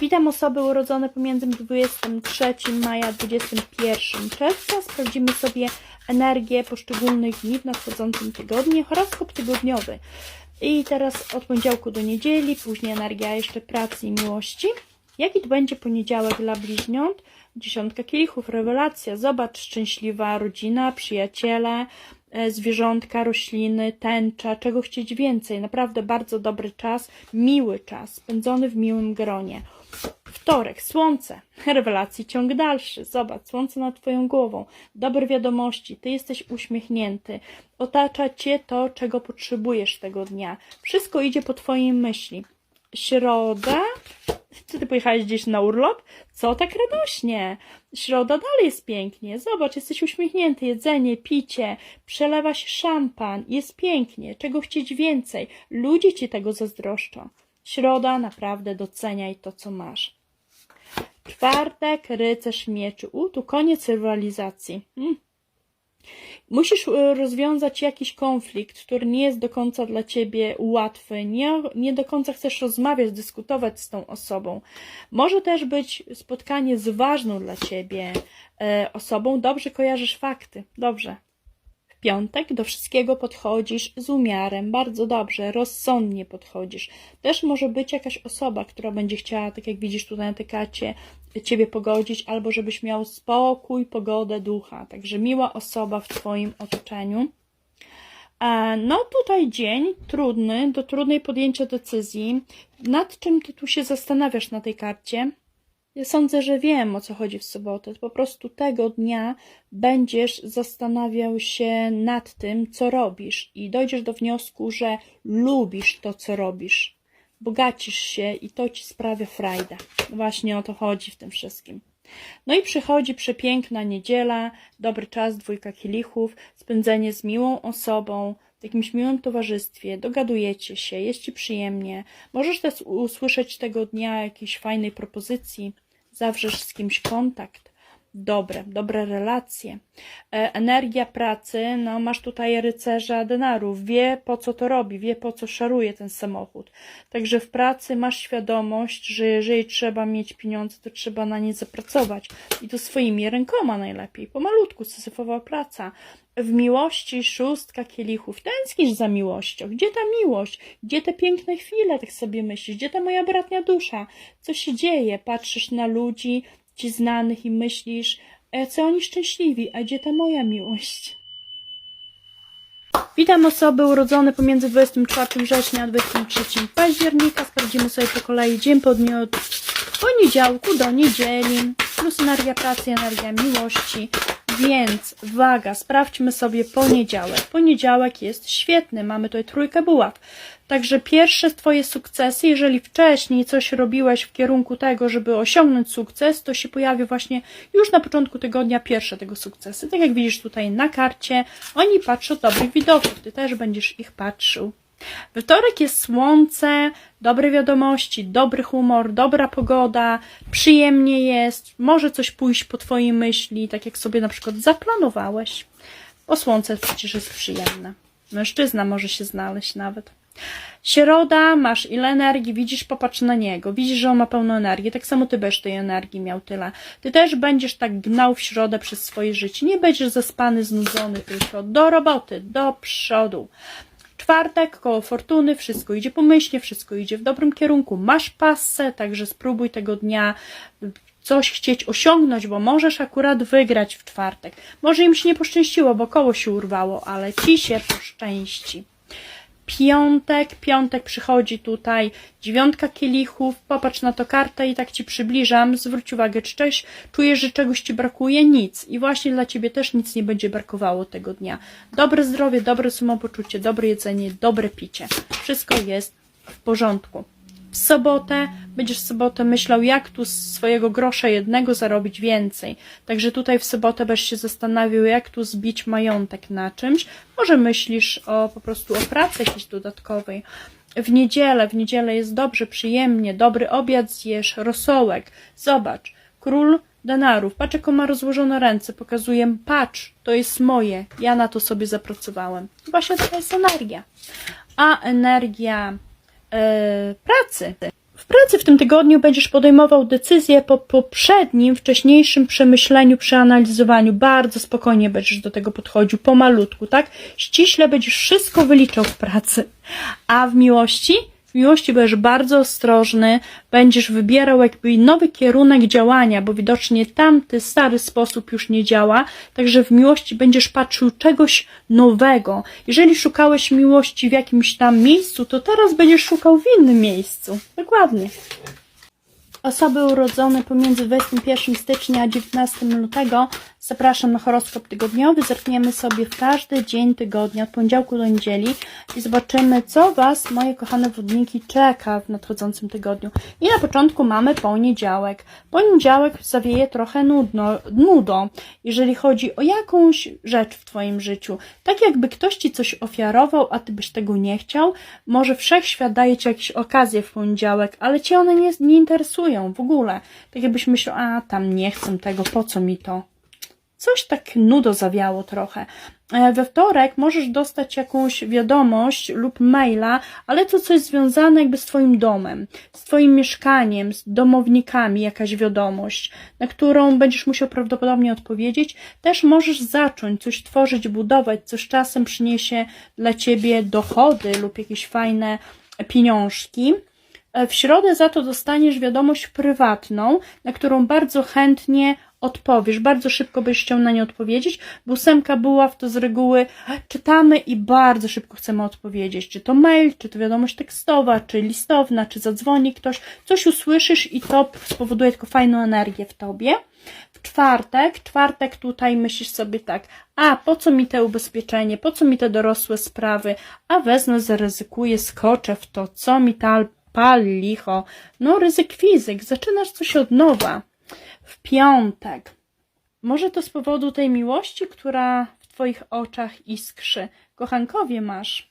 Witam osoby urodzone pomiędzy 23 maja a 21 czerwca. Sprawdzimy sobie energię poszczególnych dni w nadchodzącym tygodniu, horoskop tygodniowy. I teraz od poniedziałku do niedzieli, później energia jeszcze pracy i miłości. Jaki będzie poniedziałek dla bliźniąt? Dziesiątka kielichów, rewelacja. Zobacz, szczęśliwa rodzina, przyjaciele, zwierzątka, rośliny, tęcza, czego chcieć więcej. Naprawdę bardzo dobry czas, miły czas, spędzony w miłym gronie. Wtorek, słońce, rewelacji, ciąg dalszy. Zobacz, słońce nad Twoją głową, dobre wiadomości, Ty jesteś uśmiechnięty, otacza Cię to, czego potrzebujesz tego dnia. Wszystko idzie po Twojej myśli. Środa, czy Ty pojechałeś gdzieś na urlop? Co tak radośnie? Środa dalej jest pięknie. Zobacz, jesteś uśmiechnięty, jedzenie, picie, przelewa się szampan, jest pięknie. Czego chcieć więcej? Ludzie Ci tego zazdroszczą. Środa, naprawdę doceniaj to, co masz. Czwartek, rycerz mieczy. U, tu koniec rywalizacji. Mm. Musisz e, rozwiązać jakiś konflikt, który nie jest do końca dla ciebie łatwy. Nie, nie do końca chcesz rozmawiać, dyskutować z tą osobą. Może też być spotkanie z ważną dla ciebie e, osobą. Dobrze kojarzysz fakty. Dobrze. Piątek do wszystkiego podchodzisz z umiarem, bardzo dobrze, rozsądnie podchodzisz. Też może być jakaś osoba, która będzie chciała, tak jak widzisz tutaj na tekacie, ciebie pogodzić, albo żebyś miał spokój, pogodę ducha. Także miła osoba w twoim otoczeniu. E, No tutaj dzień trudny, do trudnej podjęcia decyzji. Nad czym ty tu się zastanawiasz na tej karcie? Ja sądzę, że wiem o co chodzi w sobotę. Po prostu tego dnia będziesz zastanawiał się nad tym, co robisz, i dojdziesz do wniosku, że lubisz to, co robisz. Bogacisz się i to ci sprawia frajdę. Właśnie o to chodzi w tym wszystkim. No i przychodzi przepiękna niedziela, dobry czas, dwójka kielichów, spędzenie z miłą osobą, w jakimś miłym towarzystwie, dogadujecie się, jest ci przyjemnie. Możesz też usłyszeć tego dnia jakiejś fajnej propozycji, zawrzesz z kimś kontakt. Dobre, dobre relacje. E, energia pracy, no masz tutaj rycerza denarów, wie po co to robi, wie po co szaruje ten samochód. Także w pracy masz świadomość, że jeżeli trzeba mieć pieniądze, to trzeba na nie zapracować. I to swoimi rękoma najlepiej, pomalutku, syzyfowa praca. W miłości szóstka kielichów. Tęsknisz za miłością. Gdzie ta miłość? Gdzie te piękne chwile, tak sobie myślisz? Gdzie ta moja bratnia dusza? Co się dzieje? Patrzysz na ludzi, ci znanych i myślisz, a jacy oni szczęśliwi, a gdzie ta moja miłość? Witam osoby urodzone pomiędzy 24 września a 23 października. Sprawdzimy sobie po kolei dzień po dniu od poniedziałku do niedzieli. Plus energia pracy, energia miłości. Więc waga, sprawdźmy sobie poniedziałek. Poniedziałek jest świetny, mamy tutaj trójkę buław. Także pierwsze Twoje sukcesy, jeżeli wcześniej coś robiłeś w kierunku tego, żeby osiągnąć sukces, to się pojawi właśnie już na początku tygodnia pierwsze tego sukcesy. Tak jak widzisz tutaj na karcie, oni patrzą dobrych widoków, Ty też będziesz ich patrzył. Wtorek jest słońce, dobre wiadomości, dobry humor, dobra pogoda, przyjemnie jest, może coś pójść po Twojej myśli, tak jak sobie na przykład zaplanowałeś, bo słońce przecież jest przyjemne. Mężczyzna może się znaleźć nawet. Środa, masz ile energii, widzisz, popatrz na niego, widzisz, że on ma pełną energię, tak samo ty będziesz tej energii miał tyle. Ty też będziesz tak gnał w środę przez swoje życie, nie będziesz zaspany, znudzony tylko, do roboty, do przodu. Czwartek, koło fortuny, wszystko idzie pomyślnie, wszystko idzie w dobrym kierunku. Masz pasę, także spróbuj tego dnia coś chcieć osiągnąć, bo możesz akurat wygrać w czwartek. Może im się nie poszczęściło, bo koło się urwało, ale ci się poszczęści. Piątek, piątek przychodzi tutaj, dziewiątka kielichów, popatrz na to kartę i tak Ci przybliżam, zwróć uwagę, czy coś, czujesz, że czegoś Ci brakuje? Nic. I właśnie dla Ciebie też nic nie będzie brakowało tego dnia. Dobre zdrowie, dobre samopoczucie, dobre jedzenie, dobre picie. Wszystko jest w porządku. W sobotę będziesz w sobotę myślał, jak tu z swojego grosza jednego zarobić więcej. Także tutaj w sobotę będziesz się zastanawiał, jak tu zbić majątek na czymś. Może myślisz o po prostu o pracy jakiejś dodatkowej. W niedzielę, w niedzielę jest dobrze, przyjemnie, dobry obiad zjesz, rosołek. Zobacz, król denarów. Patrz, jaką ma rozłożone ręce. Pokazuję, patrz, to jest moje. Ja na to sobie zapracowałem. Właśnie taka jest energia. A energia pracy. W pracy w tym tygodniu będziesz podejmował decyzje po poprzednim, wcześniejszym przemyśleniu, przeanalizowaniu. Bardzo spokojnie będziesz do tego podchodził, pomalutku, tak? Ściśle będziesz wszystko wyliczał w pracy. A w miłości? Miłości będziesz bardzo ostrożny, będziesz wybierał jakby nowy kierunek działania, bo widocznie tamty stary sposób już nie działa, także w miłości będziesz patrzył czegoś nowego. Jeżeli szukałeś miłości w jakimś tam miejscu, to teraz będziesz szukał w innym miejscu. Dokładnie. Osoby urodzone pomiędzy 21 stycznia a 19 lutego zapraszam na horoskop tygodniowy. Zerkniemy sobie w każdy dzień tygodnia, od poniedziałku do niedzieli i zobaczymy, co Was, moje kochane wodniki, czeka w nadchodzącym tygodniu. I na początku mamy poniedziałek. Poniedziałek zawieje trochę nudno, nudą, jeżeli chodzi o jakąś rzecz w Twoim życiu. Tak jakby ktoś Ci coś ofiarował, a Ty byś tego nie chciał. Może wszechświat daje Ci jakieś okazje w poniedziałek, ale Cię one nie, nie interesują w ogóle. Tak jakbyś myślał, a tam nie chcę tego, po co mi to? Coś tak nudo zawiało trochę. E, We wtorek możesz dostać jakąś wiadomość lub maila, ale to coś związane jakby z Twoim domem, z Twoim mieszkaniem, z domownikami, jakaś wiadomość, na którą będziesz musiał prawdopodobnie odpowiedzieć. Też możesz zacząć coś tworzyć, budować, co z czasem przyniesie dla Ciebie dochody lub jakieś fajne pieniążki. E, W środę za to dostaniesz wiadomość prywatną, na którą bardzo chętnie odpowiesz. Bardzo szybko będziesz chciał na nie odpowiedzieć, bo ósemka buław to z reguły czytamy i bardzo szybko chcemy odpowiedzieć. Czy to mail, czy to wiadomość tekstowa, czy listowna, czy zadzwoni ktoś. Coś usłyszysz i to spowoduje tylko fajną energię w tobie. W czwartek, czwartek tutaj myślisz sobie tak, a po co mi te ubezpieczenie, po co mi te dorosłe sprawy, a wezmę, zaryzykuję, skoczę w to, co mi ta pal licho. No ryzyk fizyk, zaczynasz coś od nowa. W piątek. Może to z powodu tej miłości, która w Twoich oczach iskrzy. Kochankowie masz.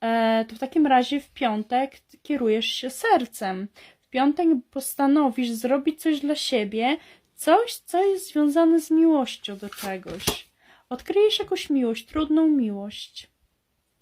E, to w takim razie w piątek kierujesz się sercem. W piątek postanowisz zrobić coś dla siebie, coś, co jest związane z miłością do czegoś. Odkryjesz jakąś miłość, trudną miłość.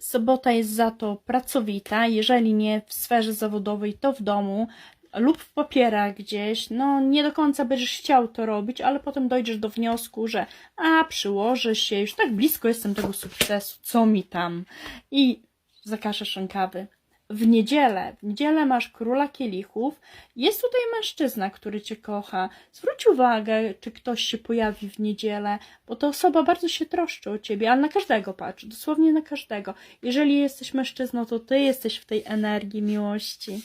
Sobota jest za to pracowita, jeżeli nie w sferze zawodowej, to w domu lub w papierach gdzieś. No, nie do końca będziesz chciał to robić, ale potem dojdziesz do wniosku, że a, przyłożę się, już tak blisko jestem tego sukcesu, co mi tam. I zakażesz rękawy. W niedzielę, w niedzielę masz króla kielichów. Jest tutaj mężczyzna, który cię kocha. Zwróć uwagę, czy ktoś się pojawi w niedzielę, bo ta osoba bardzo się troszczy o ciebie, ale na każdego patrz, dosłownie na każdego. Jeżeli jesteś mężczyzną, to ty jesteś w tej energii miłości.